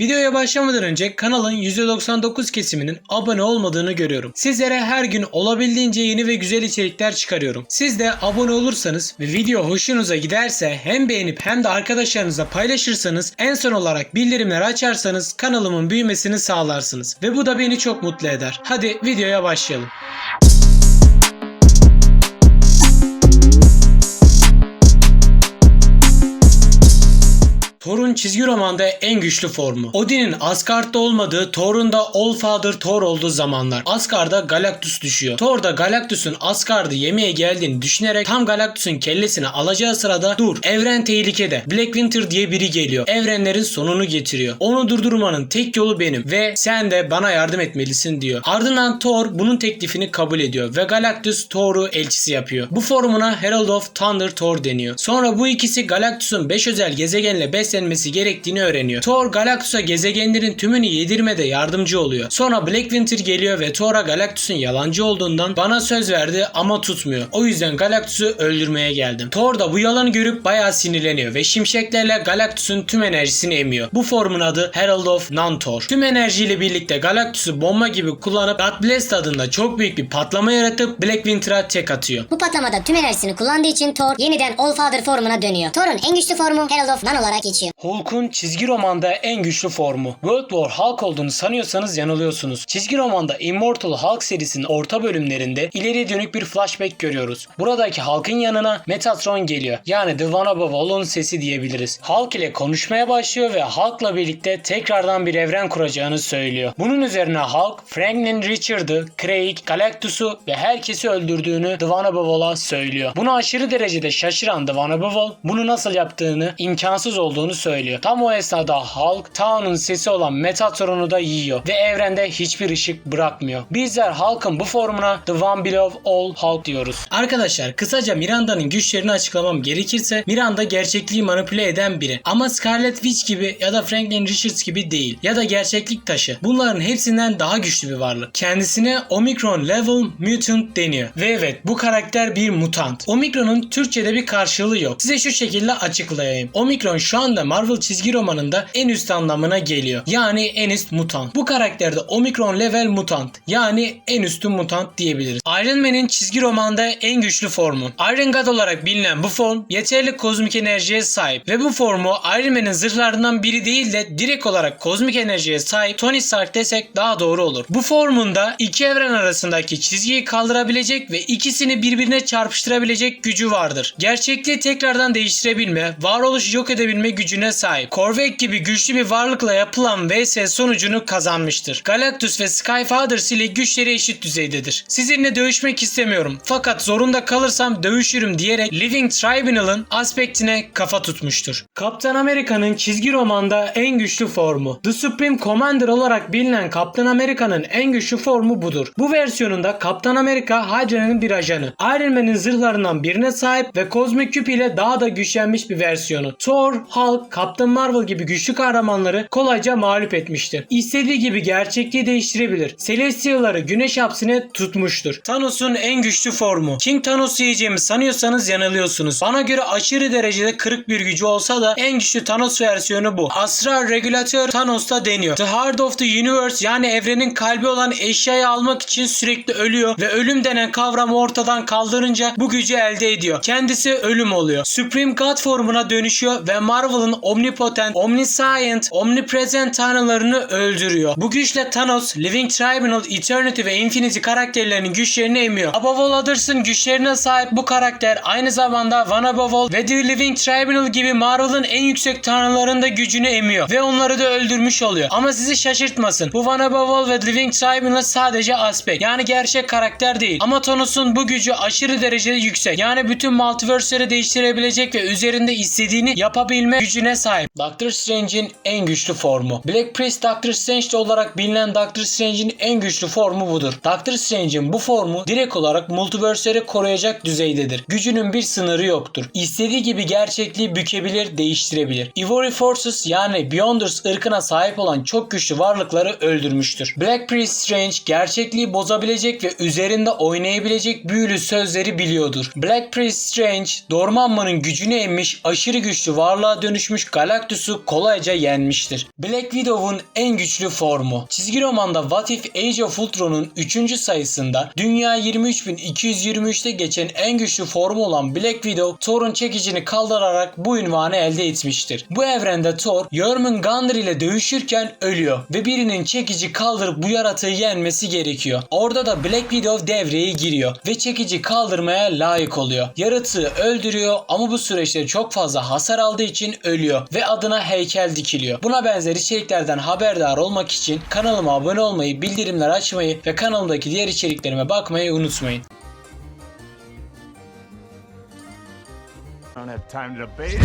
Videoya başlamadan önce kanalın %99 kesiminin abone olmadığını görüyorum. Sizlere her gün olabildiğince yeni ve güzel içerikler çıkarıyorum. Siz de abone olursanız ve video hoşunuza giderse hem beğenip hem de arkadaşlarınızla paylaşırsanız en son olarak bildirimleri açarsanız kanalımın büyümesini sağlarsınız. Ve bu da beni çok mutlu eder. Hadi videoya başlayalım. Çizgi romanda en güçlü formu. Odin'in Asgard'da olmadığı, Thor'un da Allfather Thor olduğu zamanlar. Asgard'a Galactus düşüyor. Thor da Galactus'un Asgard'ı yemeye geldiğini düşünerek tam Galactus'un kellesini alacağı sırada dur evren tehlikede. Black Winter diye biri geliyor. Evrenlerin sonunu getiriyor. Onu durdurmanın tek yolu benim ve sen de bana yardım etmelisin diyor. Ardından Thor bunun teklifini kabul ediyor ve Galactus Thor'u elçisi yapıyor. Bu formuna Herald of Thunder Thor deniyor. Sonra bu ikisi Galactus'un 5 özel gezegenle beslenmesi gerektiğini öğreniyor. Thor Galactus'a gezegenlerin tümünü yedirmede yardımcı oluyor. Sonra Black Winter geliyor ve Thor'a Galactus'un yalancı olduğundan bana söz verdi ama tutmuyor. O yüzden Galactus'u öldürmeye geldim. Thor da bu yalanı görüp bayağı sinirleniyor ve şimşeklerle Galactus'un tüm enerjisini emiyor. Bu formun adı Herald of Nantor. Tüm enerjiyle birlikte Galactus'u bomba gibi kullanıp God Blessed adında çok büyük bir patlama yaratıp Black Winter'a tek atıyor. Bu patlamada tüm enerjisini kullandığı için Thor yeniden Allfather formuna dönüyor. Thor'un en güçlü formu Herald of Nan olarak geçiyor. Hulk'un çizgi romanda en güçlü formu. World War Hulk olduğunu sanıyorsanız yanılıyorsunuz. Çizgi romanda Immortal Hulk serisinin orta bölümlerinde ileri dönük bir flashback görüyoruz. Buradaki Hulk'ın yanına Metatron geliyor. Yani The One Above All'un sesi diyebiliriz. Hulk ile konuşmaya başlıyor ve Hulk'la birlikte tekrardan bir evren kuracağını söylüyor. Bunun üzerine Hulk, Franklin Richard'ı, Craig, Galactus'u ve herkesi öldürdüğünü The One Above All'a söylüyor. Buna aşırı derecede şaşıran The One Above All bunu nasıl yaptığını, imkansız olduğunu söylüyor. Tam o esnada Hulk, Tao'nun sesi olan Metatron'u da yiyor ve evrende hiçbir ışık bırakmıyor. Bizler Hulk'ın bu formuna The One Below All Hulk diyoruz. Arkadaşlar kısaca Miranda'nın güçlerini açıklamam gerekirse Miranda gerçekliği manipüle eden biri. Ama Scarlet Witch gibi ya da Franklin Richards gibi değil. Ya da gerçeklik taşı. Bunların hepsinden daha güçlü bir varlık. Kendisine Omicron Level Mutant deniyor. Ve evet bu karakter bir mutant. Omicron'un Türkçe'de bir karşılığı yok. Size şu şekilde açıklayayım. Omicron şu anda Marvel çizgi romanında en üst anlamına geliyor. Yani en üst mutant. Bu karakterde Omicron Level Mutant. Yani en üstün mutant diyebiliriz. Iron Man'in çizgi romanda en güçlü formu. Iron God olarak bilinen bu form yeterli kozmik enerjiye sahip ve bu formu Iron Man'in zırhlarından biri değil de direkt olarak kozmik enerjiye sahip Tony Stark desek daha doğru olur. Bu formunda iki evren arasındaki çizgiyi kaldırabilecek ve ikisini birbirine çarpıştırabilecek gücü vardır. Gerçekliği tekrardan değiştirebilme, varoluşu yok edebilme gücüne sahip. Korvek gibi güçlü bir varlıkla yapılan vs sonucunu kazanmıştır. Galactus ve Skyfathers ile güçleri eşit düzeydedir. Sizinle dövüşmek istemiyorum fakat zorunda kalırsam dövüşürüm diyerek Living Tribunal'ın aspektine kafa tutmuştur. Kaptan Amerika'nın çizgi romanda en güçlü formu. The Supreme Commander olarak bilinen Kaptan Amerika'nın en güçlü formu budur. Bu versiyonunda Kaptan Amerika Hydra'nın bir ajanı. Iron Man'in zırhlarından birine sahip ve kozmik küp ile daha da güçlenmiş bir versiyonu. Thor, Hulk, Kaptan Marvel gibi güçlü kahramanları kolayca mağlup etmiştir. İstediği gibi gerçekliği değiştirebilir. Celestial'ları güneş hapsine tutmuştur. Thanos'un en güçlü formu. King Thanos'u yiyeceğimi sanıyorsanız yanılıyorsunuz. Bana göre aşırı derecede kırık bir gücü olsa da en güçlü Thanos versiyonu bu. Asrar Regulator Thanos da deniyor. The Heart of the Universe yani evrenin kalbi olan eşyayı almak için sürekli ölüyor ve ölüm denen kavramı ortadan kaldırınca bu gücü elde ediyor. Kendisi ölüm oluyor. Supreme God formuna dönüşüyor ve Marvel'ın omnipotent, omniscient, omnipresent tanrılarını öldürüyor. Bu güçle Thanos, Living Tribunal, Eternity ve Infinity karakterlerinin güçlerini emiyor. Above All Others'ın güçlerine sahip bu karakter aynı zamanda One Above All ve The Living Tribunal gibi Marvel'ın en yüksek tanrılarının da gücünü emiyor ve onları da öldürmüş oluyor. Ama sizi şaşırtmasın. Bu One Above All ve Living Tribunal sadece aspekt. Yani gerçek karakter değil. Ama Thanos'un bu gücü aşırı derecede yüksek. Yani bütün multiverse'leri değiştirebilecek ve üzerinde istediğini yapabilme gücüne sahip. Doctor Strange'in en güçlü formu. Black Priest Doctor Strange olarak bilinen Doctor Strange'in en güçlü formu budur. Doctor Strange'in bu formu direkt olarak multiverse'leri koruyacak düzeydedir. Gücünün bir sınırı yoktur. İstediği gibi gerçekliği bükebilir, değiştirebilir. Ivory Forces yani Beyonders ırkına sahip olan çok güçlü varlıkları öldürmüştür. Black Priest Strange gerçekliği bozabilecek ve üzerinde oynayabilecek büyülü sözleri biliyordur. Black Priest Strange, Dormammu'nun gücünü emmiş aşırı güçlü varlığa dönüşmüş Galactus'u kolayca yenmiştir. Black Widow'un en güçlü formu. Çizgi romanda What If Age of Ultron'un 3. sayısında Dünya 23223'te geçen en güçlü formu olan Black Widow Thor'un çekicini kaldırarak bu ünvanı elde etmiştir. Bu evrende Thor Jormungandr ile dövüşürken ölüyor ve birinin çekici kaldırıp bu yaratığı yenmesi gerekiyor. Orada da Black Widow devreye giriyor ve çekici kaldırmaya layık oluyor. Yaratığı öldürüyor ama bu süreçte çok fazla hasar aldığı için ölüyor ve adına heykel dikiliyor. Buna benzer içeriklerden haberdar olmak için kanalıma abone olmayı, bildirimler açmayı ve kanalımdaki diğer içeriklerime bakmayı unutmayın. I don't have time to debate.